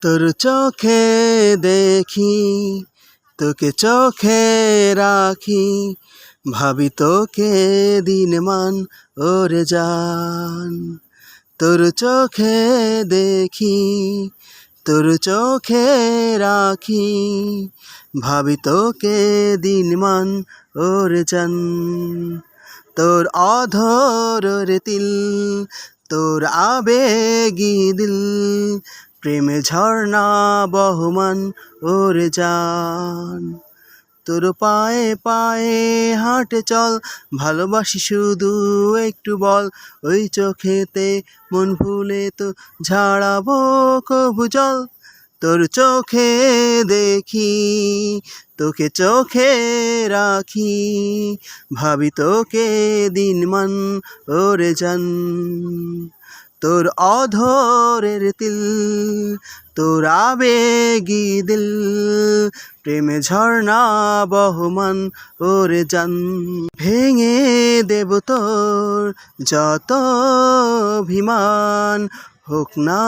তোর চোখে দেখি, তোকে চোখে রাখি। ভাবি তোকে দিনমান ওরে জান। তোর চোখে দেখি, তোর চোখে রাখি। ভাবি তোকে দিনমান ওরে জান। তোর অধর তিল, তোর আবেগি দিল। প্রেমে ঝর্ণা, বহমান ওরে জান। তোর পায়ে পায়ে হাঁটে চল, ভালোবাসি শুধু একটু বল। ওই চোখেতে মন ভুলে তো ঝাড়াবো কবু জল। তোর চোখে দেখি, তোকে চোখে রাখি। ভাবি তোকে দিনমান ওরে জান। তোর অধরের তিল, তোর আবেগি দিল। প্রেমে ঝর্ণা বহমান, ওরে জান ভেঙে দেব তোর যত অভিমান। হোক না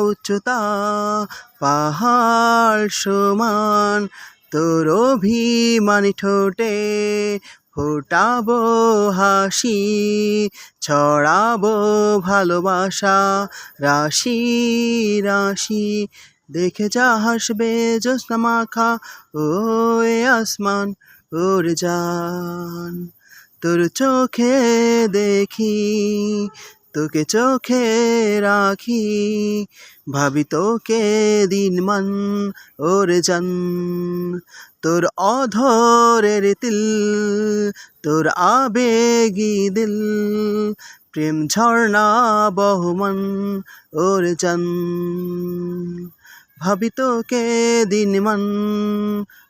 উচ্চতা, পাহাড় সমান, তোর অভিমানী ঠোঁটে ফোটাবো হাসি, ছড়াবো ভালোবাসা, রাশি রাশি। দেখে যা হাসবে জোসনা মাখা ও আসমান ওর যান তোর চোখে দেখি তোকে চোখে রাখি, ভাবি তোকে দিন মন ওরে জান। তোর অধরের তিল, তোর আবেগি দিল, প্রেম ঝর্ণা বহমান ওরে জান। ভাবি তোকে দিন মন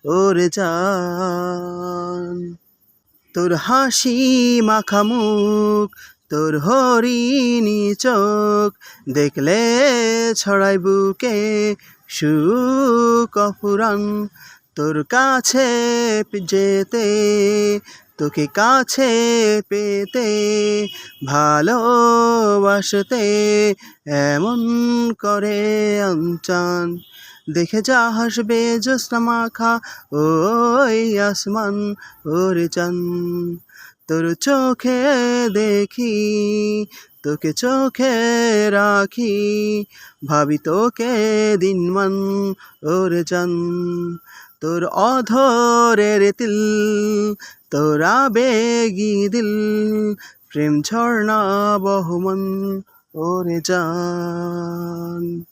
ওরে জান। তোর হাসি মাখা মুখ তোর হরিণী চোখ দেখলে ছড়াই বুকে সুখ অফুরান তোর কাছে যেতে, তোকে কাছে পেতে, ভালোবাসতে এমন করে অঞ্চান দেখে যা হাসবে জ্যোৎস্না মাখা ওই আসমান ওরে চান। তোর চোখে দেখি, তোকে চোখে রাখি। ভাবি তোকে দিনমান ওরে চান তোর অধরের তিল, তোরা বেগি দিল। প্রেম ঝর্ণা বহমান ওরে জান।